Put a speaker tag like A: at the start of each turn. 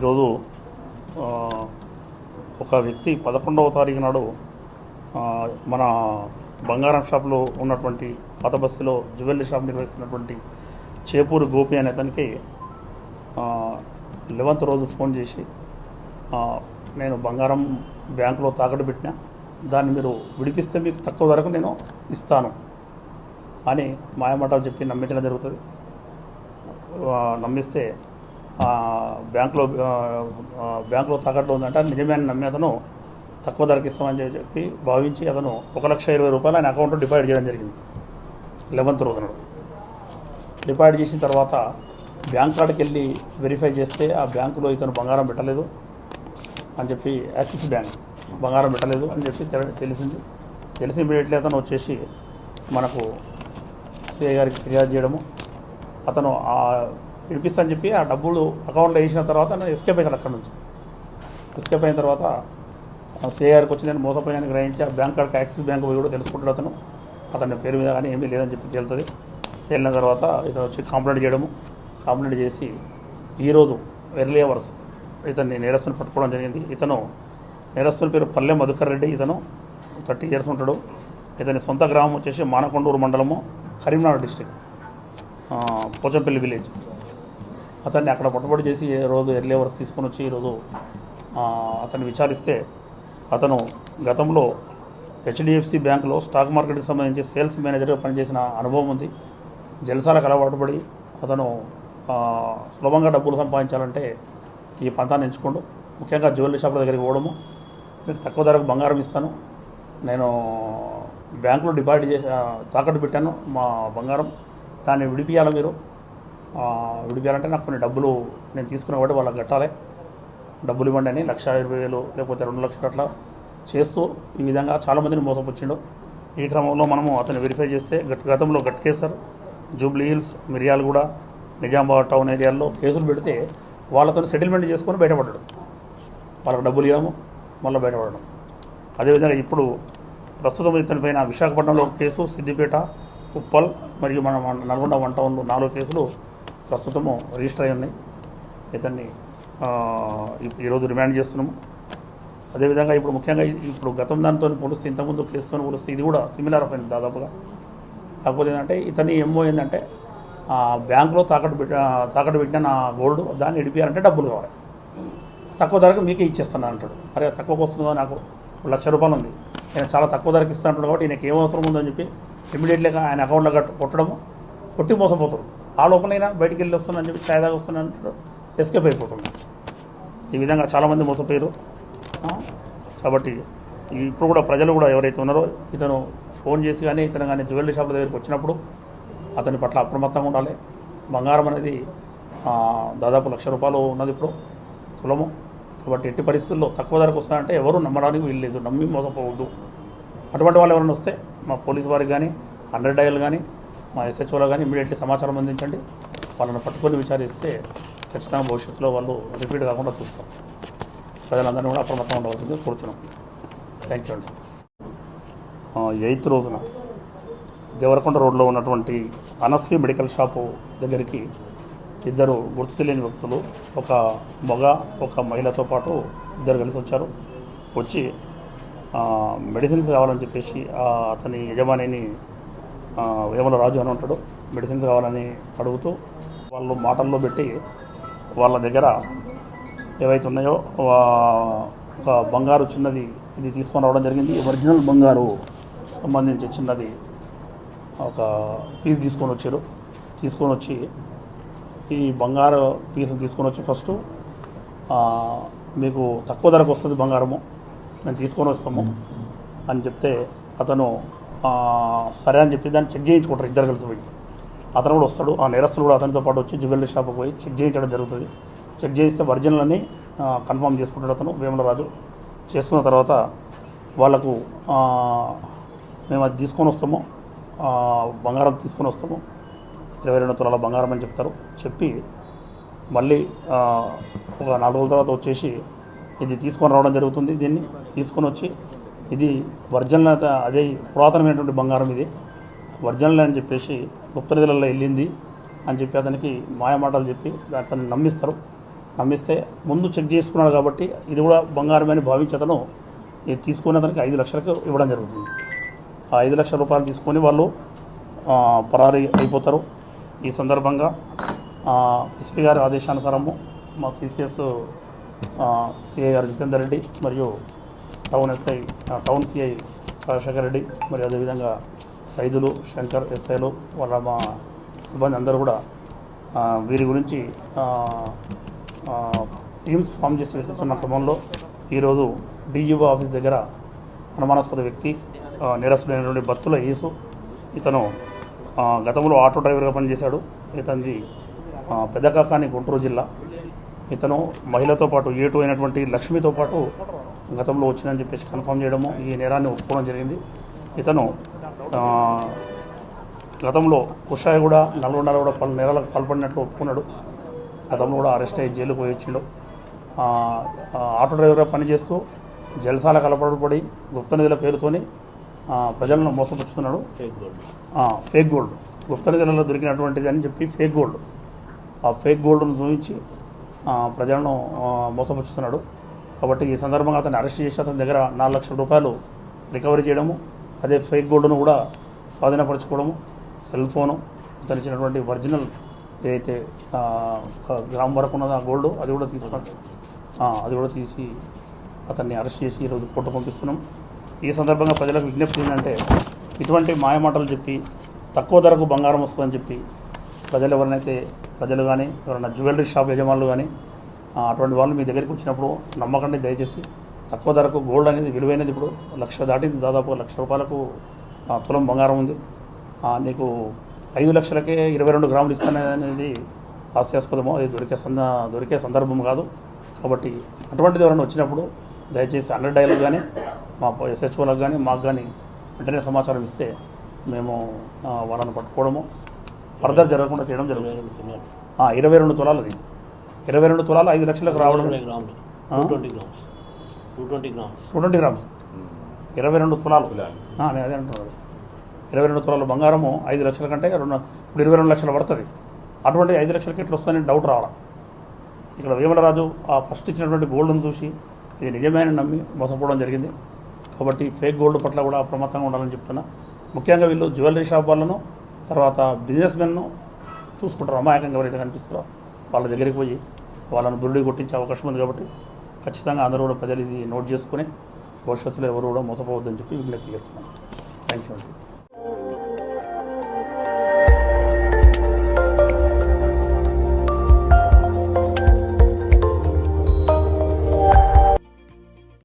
A: ఈరోజు ఒక వ్యక్తి పదకొండవ తారీఖు నాడు మన బంగారం షాప్లో ఉన్నటువంటి పాత బస్తీలో జ్యువెలరీ షాప్ నిర్వహిస్తున్నటువంటి చేపూరు గోపి అనే అతనికి లెవెంత్ రోజు ఫోన్ చేసి నేను బంగారం బ్యాంకులో తాకట్టు పెట్టిన దాన్ని మీరు విడిపిస్తే మీకు తక్కువ ధరకు నేను ఇస్తాను అని మాయమాటలు చెప్పి నమ్మించడం జరుగుతుంది. నమ్మిస్తే బ్యాంకులో బ్యాంకులో తాకట్లో ఉందంటే అది నిజమే అని నమ్మి అతను తక్కువ ధరకి ఇస్తామని చెప్పి భావించి అతను ఒక లక్ష ఇరవై రూపాయలు ఆయన అకౌంట్లో డిపాజిట్ చేయడం జరిగింది. లెవెన్త్ రోజున. డిపాజిట్ చేసిన తర్వాత బ్యాంక్ కాడికి వెళ్ళి వెరిఫై చేస్తే ఆ బ్యాంకులో ఇతను బంగారం పెట్టలేదు అని చెప్పి యాక్సిస్ బ్యాంక్ బంగారం పెట్టలేదు అని చెప్పి తెలిసింది. తెలిసి ఇమీడియట్లీ అతను వచ్చేసి మనకు సిఐ గారికి ఫిర్యాదు చేయడము. అతను ఆ విడిపిస్తా అని చెప్పి ఆ డబ్బులు అకౌంట్లో వేసిన తర్వాత నేను ఎస్కేప్ అవుతాను అక్కడ నుంచి. ఎస్కేప్ అయిన తర్వాత సిఐఆర్కి వచ్చి నేను మోసపోయాను గ్రహించి ఆ బ్యాంక్ కాడికి యాక్సిస్ బ్యాంక్ పోయి కూడా తెలుసుకుంటాడు అతను. అతని పేరు మీద కానీ ఏమీ లేదని చెప్పి తేలుతుంది. తేలిన తర్వాత ఇతను వచ్చి కంప్లైంట్ చేయడము. కంప్లైంట్ చేసి ఈరోజు ఎర్లీ అవర్స్ ఇతన్ని నేరస్తుని పట్టుకోవడం జరిగింది. ఇతను నేరస్తుని పేరు పల్లె మధుకర్ రెడ్డి. ఇతను థర్టీ ఇయర్స్ ఉంటాడు. ఇతని సొంత గ్రామం వచ్చేసి మానకొండూరు మండలము కరీంనగర్ డిస్టిక్ పోచంపల్లి విలేజ్ అతన్ని అక్కడ పట్టుబడి చేసి రోజు ఎర్లీ అవర్స్ తీసుకొని వచ్చి ఈరోజు అతన్ని విచారిస్తే అతను గతంలో హెచ్డిఎఫ్సి బ్యాంకులో స్టాక్ మార్కెట్కి సంబంధించి సేల్స్ మేనేజర్గా పనిచేసిన అనుభవం ఉంది. జలసాలకు అలవాటు పడి అతను సులభంగా డబ్బులు సంపాదించాలంటే ఈ పంతాన్ని ఎంచుకోండు. ముఖ్యంగా జ్యువెలరీ షాపుల దగ్గరికి పోవడము మీకు తక్కువ ధరకు బంగారం ఇస్తాను. నేను బ్యాంకులో డిపాజిట్ చేసి తాకట్టు పెట్టాను మా బంగారం. దాన్ని విడిపియాలి మీరు. విడిపియాలంటే నాకు కొన్ని డబ్బులు నేను తీసుకున్న కాబట్టి వాళ్ళకి కట్టాలి. డబ్బులు ఇవ్వండి అని లక్ష ఇరవై వేలు లేకపోతే రెండు లక్షలు అట్లా చేస్తూ ఈ విధంగా చాలామందిని మోసపుచ్చిండు. ఈ క్రమంలో మనము అతను వెరిఫై చేస్తే గత గతంలో గట్కేసర్ జూబ్లీ హిల్స్ మిర్యాలగూడ నిజామాబాద్ టౌన్ ఏరియాల్లో కేసులు పెడితే వాళ్ళతో సెటిల్మెంట్ చేసుకొని బయటపడ్డాడు. వాళ్ళకి డబ్బులు ఇవ్వము మళ్ళీ బయటపడడం అదేవిధంగా ఇప్పుడు ప్రస్తుతం ఇతని పైన విశాఖపట్నంలో కేసు సిద్దిపేట ఉప్పల్ మరియు మన నల్గొండ వన్ టౌన్లో నాలుగు కేసులు ప్రస్తుతము రిజిస్టర్ అయి ఉన్నాయి. ఇతన్ని ఈరోజు రిమాండ్ చేస్తున్నాము. అదేవిధంగా ఇప్పుడు ముఖ్యంగా ఇప్పుడు గతం దానితో పోలిస్తే ఇంతకుముందు కేసుతో పోలిస్తే ఇది కూడా సిమిలర్ అయింది దాదాపుగా. కాకపోతే ఏంటంటే ఇతని ఏమో ఏంటంటే బ్యాంకులో తాకట్టు పెట్టి తాకట్టు పెట్టిన నా గోల్డ్ దాన్ని ఎడిపియాలంటే డబ్బులు కావాలి. తక్కువ ధరకు మీకే ఇచ్చేస్తాను అంటాడు. అరే తక్కువకు వస్తుందో నాకు లక్ష రూపాయలు ఉంది. నేను చాలా తక్కువ ధరకు ఇస్తాను అంటాడు కాబట్టి ఈయనకి ఏం అవసరం ఉందని చెప్పి ఇమీడియట్లీగా ఆయన అకౌంట్లో కట్టు కొట్టడము కొట్టి మోసపోతాడు. ఆ లోపలైనా బయటికి వెళ్ళి వస్తున్నాను చెప్పి ఛాయ్ దాకా వస్తున్నాను అంటాడు ఎస్కేప్ అయిపోతుంది ఈ విధంగా చాలామంది మోసపోయారు. కాబట్టి ఇప్పుడు కూడా ప్రజలు కూడా ఎవరైతే ఉన్నారో ఇతను ఫోన్ చేసి కానీ ఇతను కానీ జ్యువెలరీ షాప్ దగ్గరికి వచ్చినప్పుడు అతని పట్ల అప్రమత్తంగా ఉండాలి. బంగారం అనేది దాదాపు లక్ష రూపాయలు ఉన్నది ఇప్పుడు. తులము. కాబట్టి ఎట్టి పరిస్థితుల్లో తక్కువ ధరకు వస్తారంటే ఎవరు నమ్మడానికి వీల్లేదు. నమ్మి మోసపోవద్దు. అటువంటి వాళ్ళు ఎవరైనా వస్తే మా పోలీస్ వారికి కానీ హండ్రెడ్ డయల్ కానీ మా ఎస్హెచ్ఓలో కానీ ఇమీడియట్లీ సమాచారం అందించండి. వాళ్ళని పట్టుకొని విచారిస్తే ఖచ్చితంగా భవిష్యత్తులో వాళ్ళు రిపీట్ కాకుండా చూస్తాం ప్రజలందరినీ కూడా అప్రమత్తం ఉండవలసింది కోరుతున్నాం థ్యాంక్ యూ అండి. ఎయిత్ రోజున దేవరకొండ రోడ్లో ఉన్నటువంటి అనస్వి మెడికల్ షాపు దగ్గరికి ఇద్దరు గుర్తు తెలియని వ్యక్తులు ఒక మగ ఒక మహిళతో పాటు ఇద్దరు కలిసి వచ్చారు. వచ్చి మెడిసిన్స్ కావాలని చెప్పేసి అతని యజమానిని ఆ, వేమల రాజు అని ఉంటాడు మెడిసిన్స్ కావాలని అడుగుతూ వాళ్ళు మాటల్లో పెట్టి వాళ్ళ దగ్గర ఏవైతే ఉన్నాయో ఒక బంగారు చిన్నది ఇది తీసుకొని రావడం జరిగింది. ఒరిజినల్ బంగారు సంబంధించి చిన్నది ఒక పీస్ తీసుకొని వచ్చారు. తీసుకొని వచ్చి ఈ బంగారు పీస్ తీసుకొని వచ్చి ఫస్ట్ మీకు తక్కువ ధరకు వస్తుంది బంగారము మేము తీసుకొని వస్తాము అని చెప్తే అతను సరే అని చెప్పి దాన్ని చెక్ చేయించుకుంటారు ఇద్దరు కలిసి పోయి. అతను కూడా వస్తాడు ఆ నేరస్తులు కూడా అతనితో పాటు వచ్చి జ్యువెలరీ షాప్కి పోయి చెక్ చేయించడం జరుగుతుంది. చెక్ చేయిస్తే ఒరిజినల్ అని కన్ఫర్మ్ చేసుకుంటాడు అతను వేములరాజు. చేసుకున్న తర్వాత వాళ్ళకు మేము అది తీసుకొని వస్తాము బంగారం తీసుకొని వస్తాము. ఇరవై రెండు తులాల బంగారం అని చెప్తారు. చెప్పి మళ్ళీ ఒక నాలుగు రోజుల తర్వాత వచ్చేసి ఇది తీసుకొని రావడం జరుగుతుంది దీన్ని. తీసుకొని వచ్చి ఇది ఒరిజినల్ అదే పురాతనమైనటువంటి బంగారం ఇది. ఒరిజినల్ అని చెప్పేసి గుప్తనిధులలో వెళ్ళింది అని చెప్పి అతనికి మాయమాటలు చెప్పి అతన్ని నమ్మిస్తారు. నమ్మిస్తే ముందు చెక్ చేసుకున్నాడు కాబట్టి ఇది కూడా బంగారమని భావించి అతను ఇది తీసుకుని అతనికి ఐదు లక్షలకు ఇవ్వడం జరుగుతుంది. ఆ ఐదు లక్షల రూపాయలు తీసుకొని వాళ్ళు పరారీ అయిపోతారు. ఈ సందర్భంగా ఎస్పీ గారి ఆదేశానుసారము మా సిసిఎస్ సిఐ గారు జితేందర్ రెడ్డి మరియు town SI town CI Rajasekhar Reddy మరి అదేవిధంగా సైదులు శంకర్ ఎస్ఐలు వాళ్ళ మా సిబ్బంది అందరూ కూడా వీరి గురించి టీమ్స్ ఫామ్ చేసి వెతుకుతున్న క్రమంలో ఈరోజు డీజీఓ ఆఫీస్ దగ్గర అనుమానాస్పద వ్యక్తి ఆ, నేరస్తుడైనటువంటి బత్తుల యేసు ఇతను గతంలో ఆటో డ్రైవర్గా పనిచేశాడు. ఇతనిది పెద్దకాకాని గుంటూరు జిల్లా. ఇతను మహిళతో పాటు ఏటు అయినటువంటి లక్ష్మితో పాటు గతంలో వచ్చిందని చెప్పేసి కన్ఫర్మ్ చేయడము ఈ నేరాన్ని ఒప్పుకోవడం జరిగింది. ఇతను గతంలో కుషాయి కూడా నల్గొండలో కూడా పలు నేరాలకు పాల్పడినట్లు ఒప్పుకున్నాడు. గతంలో కూడా అరెస్ట్ అయ్యి జైలుకు పోయి వచ్చిండు. ఆటో డ్రైవర్గా పనిచేస్తూ జలసాల కలపబడి గుప్త నిధుల పేరుతోని ప్రజలను మోసపుచ్చుతున్నాడు ఫేక్ గోల్డ్ గుప్త నిధులలో దొరికినటువంటిది అని చెప్పి ఫేక్ గోల్డ్ ఆ ఫేక్ గోల్డ్ను చూపించి ప్రజలను మోసపుచ్చుతున్నాడు కాబట్టి ఈ సందర్భంగా అతన్ని అరెస్ట్ చేసి అతని దగ్గర నాలుగు లక్షల రూపాయలు రికవరీ చేయడము అదే ఫేక్ గోల్డ్ను కూడా స్వాధీనపరచుకోవడము సెల్ ఫోను అతను ఇచ్చినటువంటి ఒరిజినల్ ఏదైతే గ్రామం గ్రామ్ వరకు ఉన్నదో ఆ గోల్డ్ అది కూడా తీసుకున్నాడు అది కూడా తీసి అతన్ని అరెస్ట్ చేసి ఈరోజు కోర్టు పంపిస్తున్నాం. ఈ సందర్భంగా ప్రజలకు విజ్ఞప్తి ఏంటంటే ఇటువంటి మాయమాటలు చెప్పి తక్కువ ధరకు బంగారం వస్తుందని చెప్పి ప్రజలు ఎవరినైతే ప్రజలు కానీ ఎవరైనా జ్యువెలరీ షాప్ యజమానులు కానీ అటువంటి వాళ్ళు మీ దగ్గరికి వచ్చినప్పుడు నమ్మకండి దయచేసి. తక్కువ ధరకు గోల్డ్ అనేది విలువైనది ఇప్పుడు. లక్ష దాటింది దాదాపు లక్ష రూపాయలకు తులం బంగారం ఉంది. నీకు ఐదు లక్షలకే ఇరవై రెండు గ్రాములు ఇస్తాననేది హాస్యాస్పదమో అది దొరికే సంద దొరికే సందర్భం కాదు. కాబట్టి అటువంటిది ఎవరైనా వచ్చినప్పుడు దయచేసి హండ్రెడ్ డైలకు కానీ మా ఎస్హెచ్ఓలకు కానీ మాకు కానీ వెంటనే సమాచారం ఇస్తే మేము వాళ్ళని పట్టుకోవడము. ఫర్దర్ జరగకుండా చేయడం జరుగుతుంది. ఇరవై రెండు తులాలది. ఇరవై రెండు తులాలు ఐదు లక్షలకు రావడం?
B: Two twenty grams. Two twenty grams.
A: Two twenty grams. ఇరవై రెండు తులాలు. నేను అదే అంటున్నాను. ఇరవై రెండు తులాల బంగారము ఐదు లక్షల కంటే రెండు ఇప్పుడు ఇరవై రెండు లక్షలు పడుతుంది. అటువంటి ఐదు లక్షలకి ఎట్లా వస్తుందని డౌట్ రావాలి? ఇక్కడ వేమలరాజు ఆ ఫస్ట్ ఇచ్చినటువంటి గోల్డ్ను చూసి ఇది నిజమే అని నమ్మి మోసపోవడం జరిగింది. కాబట్టి ఫేక్ గోల్డ్ పట్ల కూడా అప్రమత్తంగా ఉండాలని చెప్తున్నా. ముఖ్యంగా వీళ్ళు జ్యువెలరీ షాప్ వాళ్ళను తర్వాత బిజినెస్ మెన్ను చూసుకుంటారు. అమాయకంగా ఎవరైతే కనిపిస్తారో వాళ్ళ దగ్గరికి పోయి వాళ్ళను బురుడి కొట్టించే అవకాశం ఉంది కాబట్టి ఖచ్చితంగా అందరూ కూడా ప్రజలు ఇది నోట్ చేసుకుని భవిష్యత్తులో ఎవరు కూడా మోసపోవద్దని చెప్పి విజ్ఞప్తి చేస్తున్నాను థ్యాంక్ యూ అండి.